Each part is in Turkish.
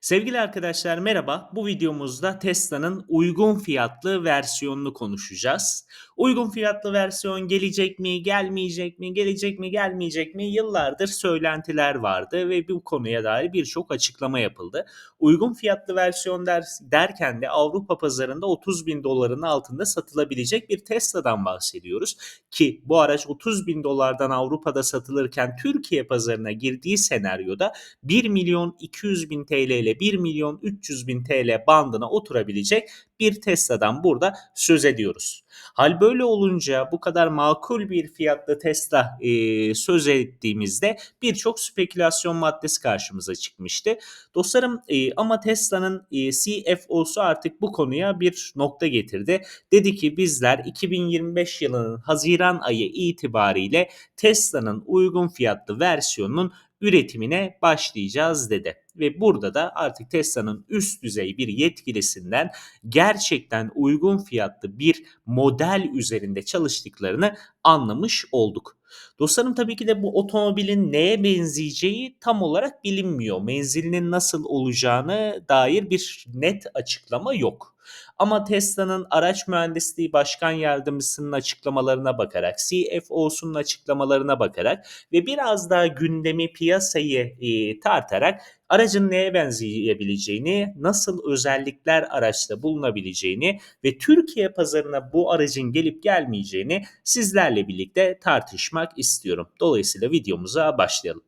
Sevgili arkadaşlar merhaba. Bu videomuzda Tesla'nın uygun fiyatlı versiyonunu konuşacağız. Uygun fiyatlı versiyon gelecek mi, gelmeyecek mi, gelecek mi, gelmeyecek mi? Yıllardır söylentiler vardı ve bu konuya dair birçok açıklama yapıldı. Uygun fiyatlı versiyon der, derken de Avrupa pazarında 30 bin doların altında satılabilecek bir Tesla'dan bahsediyoruz. Ki bu araç 30 bin dolardan Avrupa'da satılırken Türkiye pazarına girdiği senaryoda 1 milyon 200 bin TL ile 1 milyon 300 bin TL bandına oturabilecek bir Tesla'dan burada söz ediyoruz. Hal böyle olunca bu kadar makul bir fiyatlı Tesla e, söz ettiğimizde birçok spekülasyon maddesi karşımıza çıkmıştı. Dostlarım e, ama Tesla'nın e, CFO'su artık bu konuya bir nokta getirdi. Dedi ki bizler 2025 yılının Haziran ayı itibariyle Tesla'nın uygun fiyatlı versiyonunun üretimine başlayacağız dedi. Ve burada da artık Tesla'nın üst düzey bir yetkilisinden gerçekten uygun fiyatlı bir model üzerinde çalıştıklarını anlamış olduk. Dostlarım tabii ki de bu otomobilin neye benzeyeceği tam olarak bilinmiyor. Menzilinin nasıl olacağını dair bir net açıklama yok. Ama Tesla'nın araç mühendisliği başkan yardımcısının açıklamalarına bakarak, CFO'sunun açıklamalarına bakarak ve biraz daha gündemi piyasayı e, tartarak aracın neye benzeyebileceğini, nasıl özellikler araçta bulunabileceğini ve Türkiye pazarına bu aracın gelip gelmeyeceğini sizlerle birlikte tartışmak istiyorum. Dolayısıyla videomuza başlayalım.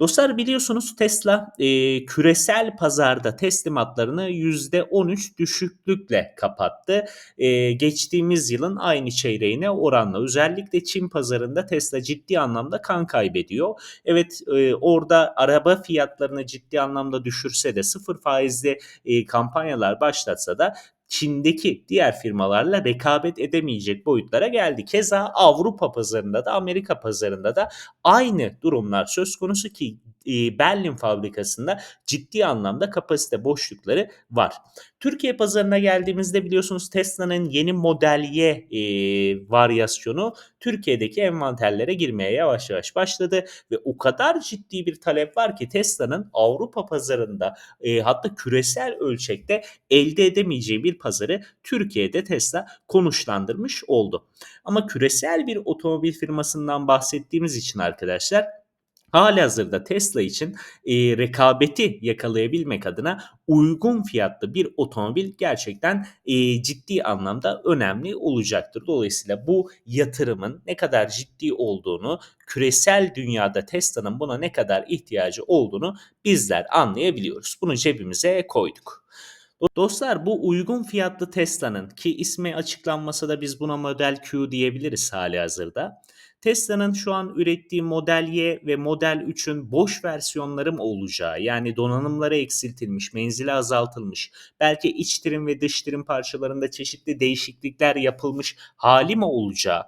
Dostlar biliyorsunuz Tesla e, küresel pazarda teslimatlarını %13 düşüklükle kapattı. E, geçtiğimiz yılın aynı çeyreğine oranla özellikle Çin pazarında Tesla ciddi anlamda kan kaybediyor. Evet e, orada araba fiyatlarını ciddi anlamda düşürse de sıfır faizli e, kampanyalar başlatsa da Çin'deki diğer firmalarla rekabet edemeyecek boyutlara geldi. Keza Avrupa pazarında da Amerika pazarında da aynı durumlar söz konusu ki Berlin fabrikasında ciddi anlamda kapasite boşlukları var. Türkiye pazarına geldiğimizde biliyorsunuz Tesla'nın yeni Model Y e, varyasyonu Türkiye'deki envanterlere girmeye yavaş yavaş başladı ve o kadar ciddi bir talep var ki Tesla'nın Avrupa pazarında e, hatta küresel ölçekte elde edemeyeceği bir pazarı Türkiye'de Tesla konuşlandırmış oldu. Ama küresel bir otomobil firmasından bahsettiğimiz için arkadaşlar Halihazırda Tesla için e, rekabeti yakalayabilmek adına uygun fiyatlı bir otomobil gerçekten e, ciddi anlamda önemli olacaktır. Dolayısıyla bu yatırımın ne kadar ciddi olduğunu, küresel dünyada Tesla'nın buna ne kadar ihtiyacı olduğunu bizler anlayabiliyoruz. Bunu cebimize koyduk. Dostlar bu uygun fiyatlı Tesla'nın ki ismi açıklanmasa da biz buna Model Q diyebiliriz hali hazırda. Tesla'nın şu an ürettiği Model Y ve Model 3'ün boş versiyonları mı olacağı? Yani donanımları eksiltilmiş, menzili azaltılmış, belki iç trim ve dış trim parçalarında çeşitli değişiklikler yapılmış hali mi olacağı?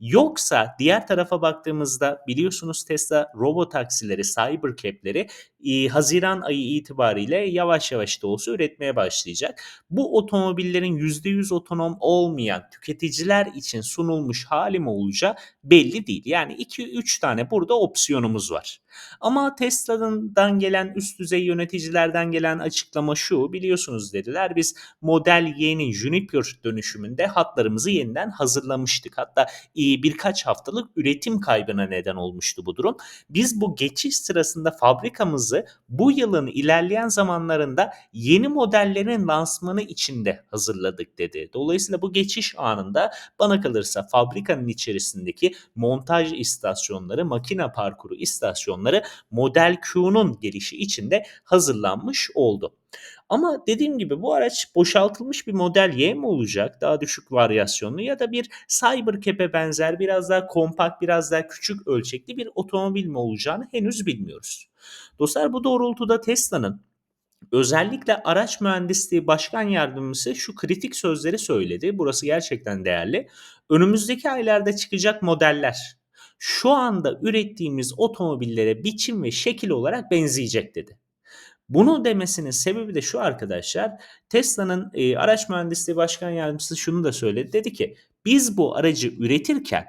Yoksa diğer tarafa baktığımızda biliyorsunuz Tesla robo taksileri, cybercab'leri e, Haziran ayı itibariyle yavaş yavaş da olsa üretmeye başlayacak. Bu otomobillerin %100 otonom olmayan tüketiciler için sunulmuş hali mi olacağı belli değil. Yani 2-3 tane burada opsiyonumuz var. Ama Tesla'dan gelen üst düzey yöneticilerden gelen açıklama şu biliyorsunuz dediler biz Model Y'nin Juniper dönüşümünde hatlarımızı yeniden hazırlamıştık. Hatta birkaç haftalık üretim kaybına neden olmuştu bu durum. Biz bu geçiş sırasında fabrikamızı bu yılın ilerleyen zamanlarında yeni modellerin lansmanı içinde hazırladık dedi. Dolayısıyla bu geçiş anında bana kalırsa fabrikanın içerisindeki montaj istasyonları, makine parkuru istasyonları Model Q'nun gelişi içinde hazırlanmış oldu. Ama dediğim gibi bu araç boşaltılmış bir model Y mi olacak? Daha düşük varyasyonlu ya da bir Cybercab'e benzer biraz daha kompakt, biraz daha küçük ölçekli bir otomobil mi olacağını henüz bilmiyoruz. Dostlar bu doğrultuda Tesla'nın özellikle araç mühendisliği başkan yardımcısı şu kritik sözleri söyledi. Burası gerçekten değerli. Önümüzdeki aylarda çıkacak modeller şu anda ürettiğimiz otomobillere biçim ve şekil olarak benzeyecek dedi. Bunu demesinin sebebi de şu arkadaşlar. Tesla'nın e, araç mühendisliği başkan yardımcısı şunu da söyledi. Dedi ki biz bu aracı üretirken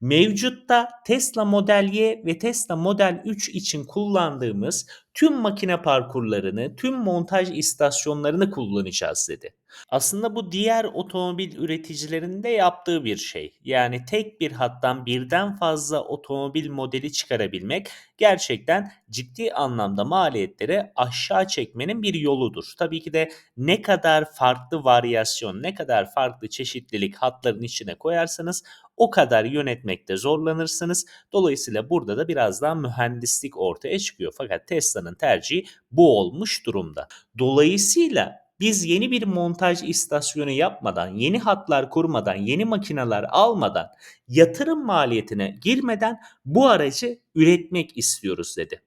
Mevcutta Tesla Model Y ve Tesla Model 3 için kullandığımız tüm makine parkurlarını, tüm montaj istasyonlarını kullanacağız dedi. Aslında bu diğer otomobil üreticilerinin de yaptığı bir şey. Yani tek bir hattan birden fazla otomobil modeli çıkarabilmek gerçekten ciddi anlamda maliyetleri aşağı çekmenin bir yoludur. Tabii ki de ne kadar farklı varyasyon, ne kadar farklı çeşitlilik hatların içine koyarsanız o kadar yönetmekte zorlanırsınız. Dolayısıyla burada da biraz daha mühendislik ortaya çıkıyor. Fakat Tesla'nın tercihi bu olmuş durumda. Dolayısıyla biz yeni bir montaj istasyonu yapmadan, yeni hatlar kurmadan, yeni makineler almadan, yatırım maliyetine girmeden bu aracı üretmek istiyoruz dedi.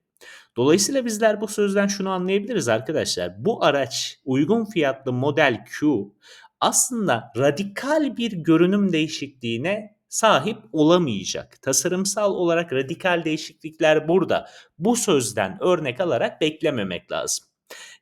Dolayısıyla bizler bu sözden şunu anlayabiliriz arkadaşlar. Bu araç uygun fiyatlı model Q aslında radikal bir görünüm değişikliğine sahip olamayacak. Tasarımsal olarak radikal değişiklikler burada. Bu sözden örnek alarak beklememek lazım.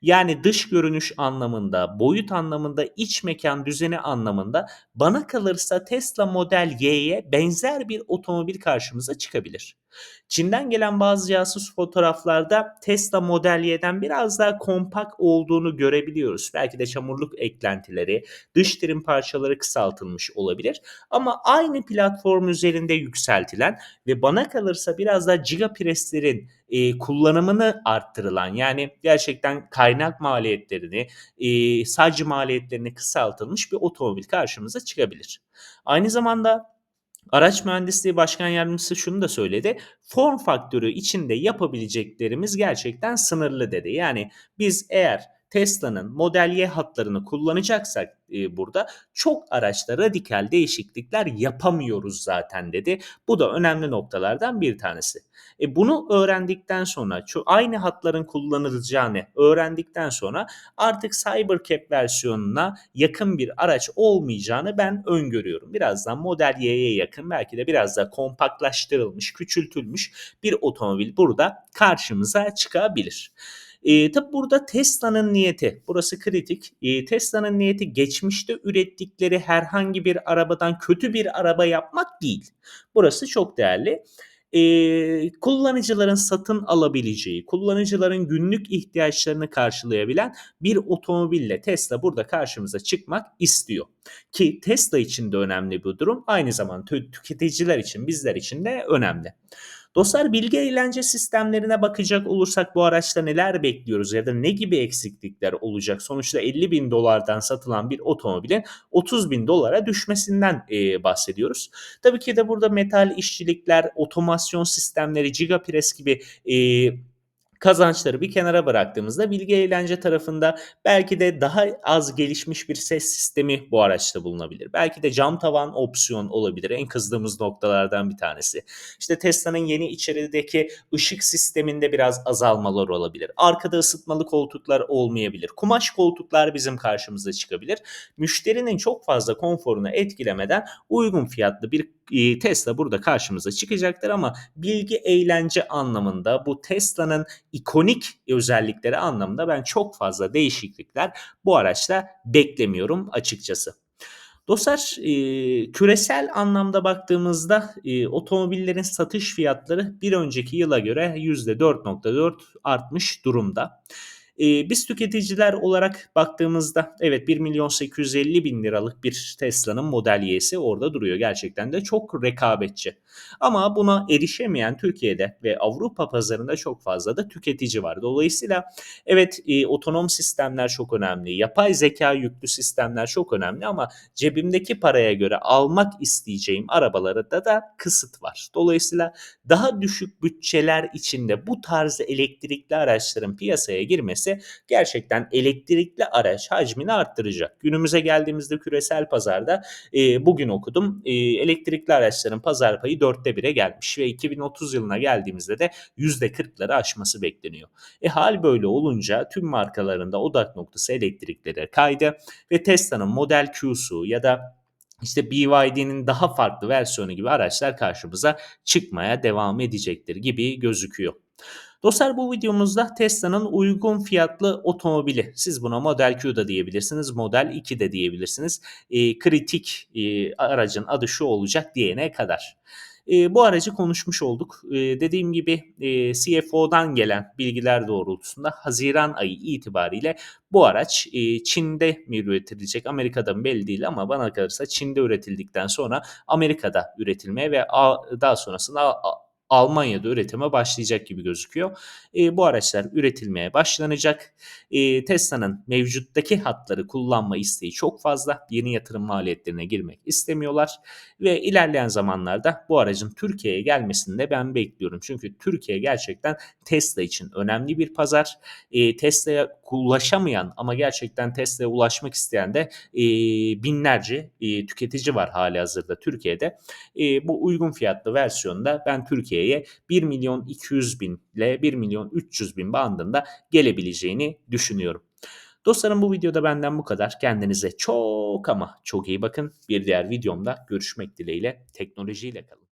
Yani dış görünüş anlamında, boyut anlamında, iç mekan düzeni anlamında bana kalırsa Tesla Model Y'ye benzer bir otomobil karşımıza çıkabilir. Çin'den gelen bazı casus fotoğraflarda Tesla Model Y'den biraz daha kompakt olduğunu görebiliyoruz. Belki de çamurluk eklentileri, dış trim parçaları kısaltılmış olabilir. Ama aynı platform üzerinde yükseltilen ve bana kalırsa biraz daha gigapreslerin e, kullanımını arttırılan yani gerçekten kaynak maliyetlerini, e, sadece maliyetlerini kısaltılmış bir otomobil karşımıza çıkabilir. Aynı zamanda Araç Mühendisliği Başkan Yardımcısı şunu da söyledi. Form faktörü içinde yapabileceklerimiz gerçekten sınırlı dedi. Yani biz eğer Tesla'nın Model Y hatlarını kullanacaksak e, burada çok araçta radikal değişiklikler yapamıyoruz zaten dedi. Bu da önemli noktalardan bir tanesi. E, bunu öğrendikten sonra şu aynı hatların kullanılacağını öğrendikten sonra artık Cybercab versiyonuna yakın bir araç olmayacağını ben öngörüyorum. Birazdan Model Y'ye yakın belki de biraz da kompaktlaştırılmış, küçültülmüş bir otomobil burada karşımıza çıkabilir. E, tabi burada Tesla'nın niyeti, burası kritik. E, Tesla'nın niyeti geçmişte ürettikleri herhangi bir arabadan kötü bir araba yapmak değil. Burası çok değerli e, kullanıcıların satın alabileceği, kullanıcıların günlük ihtiyaçlarını karşılayabilen bir otomobille Tesla burada karşımıza çıkmak istiyor. Ki Tesla için de önemli bu durum. Aynı zamanda tüketiciler için, bizler için de önemli. Dostlar bilgi eğlence sistemlerine bakacak olursak bu araçta neler bekliyoruz ya da ne gibi eksiklikler olacak? Sonuçta 50 bin dolardan satılan bir otomobilin 30 bin dolara düşmesinden e, bahsediyoruz. Tabii ki de burada metal işçilikler, otomasyon sistemleri, gigapres gibi e, kazançları bir kenara bıraktığımızda bilgi eğlence tarafında belki de daha az gelişmiş bir ses sistemi bu araçta bulunabilir. Belki de cam tavan opsiyon olabilir. En kızdığımız noktalardan bir tanesi. İşte Tesla'nın yeni içerideki ışık sisteminde biraz azalmalar olabilir. Arkada ısıtmalı koltuklar olmayabilir. Kumaş koltuklar bizim karşımıza çıkabilir. Müşterinin çok fazla konforunu etkilemeden uygun fiyatlı bir Tesla burada karşımıza çıkacaktır ama bilgi eğlence anlamında bu Tesla'nın ikonik özellikleri anlamında ben çok fazla değişiklikler bu araçta beklemiyorum açıkçası. Dostlar e, küresel anlamda baktığımızda e, otomobillerin satış fiyatları bir önceki yıla göre %4.4 artmış durumda. E, biz tüketiciler olarak baktığımızda evet 1 milyon 850 bin liralık bir Tesla'nın Model Y'si orada duruyor. Gerçekten de çok rekabetçi. Ama buna erişemeyen Türkiye'de ve Avrupa pazarında çok fazla da tüketici var. Dolayısıyla evet e, otonom sistemler çok önemli. Yapay zeka yüklü sistemler çok önemli ama cebimdeki paraya göre almak isteyeceğim arabalarda da kısıt var. Dolayısıyla daha düşük bütçeler içinde bu tarz elektrikli araçların piyasaya girmesi ise gerçekten elektrikli araç hacmini arttıracak. Günümüze geldiğimizde küresel pazarda e, bugün okudum e, elektrikli araçların pazar payı dörtte bire gelmiş ve 2030 yılına geldiğimizde de %40'ları aşması bekleniyor. E hal böyle olunca tüm markalarında odak noktası elektriklere kaydı ve Tesla'nın Model Q'su ya da işte BYD'nin daha farklı versiyonu gibi araçlar karşımıza çıkmaya devam edecektir gibi gözüküyor. Dostlar bu videomuzda Tesla'nın uygun fiyatlı otomobili. Siz buna Model Q da diyebilirsiniz, Model 2 de diyebilirsiniz. E, kritik e, aracın adı şu olacak diyene kadar. Eee, bu aracı konuşmuş olduk. Eee, dediğim gibi, eee, CFO'dan gelen bilgiler doğrultusunda haziran ayı itibariyle bu araç, eee, Çin'de mi üretilecek, Amerika'da belli değil ama bana kalırsa Çin'de üretildikten sonra Amerika'da üretilmeye ve daha sonrasında Almanya'da üretime başlayacak gibi gözüküyor. Eee, bu araçlar üretilmeye başlanacak. Eee, Tesla'nın mevcuttaki hatları kullanma isteği çok fazla. Yeni yatırım maliyetlerine girmek istemiyorlar ve ilerleyen zamanlarda bu aracın Türkiye'ye gelmesini de ben bekliyorum. Çünkü Türkiye gerçekten Tesla için önemli bir pazar. Eee, Tesla'ya ulaşamayan ama gerçekten Tesla'ya ulaşmak isteyen de, eee, binlerce, eee, tüketici var hâlihazırda Türkiye'de. Eee, bu uygun fiyatlı versiyonda ben Türkiye'ye 1.200.000 ile 1.300.000 bandında gelebileceğini düşünüyorum. Dostlarım bu videoda benden bu kadar. Kendinize çok ama çok iyi bakın. Bir diğer videomda görüşmek dileğiyle. Teknolojiyle kalın.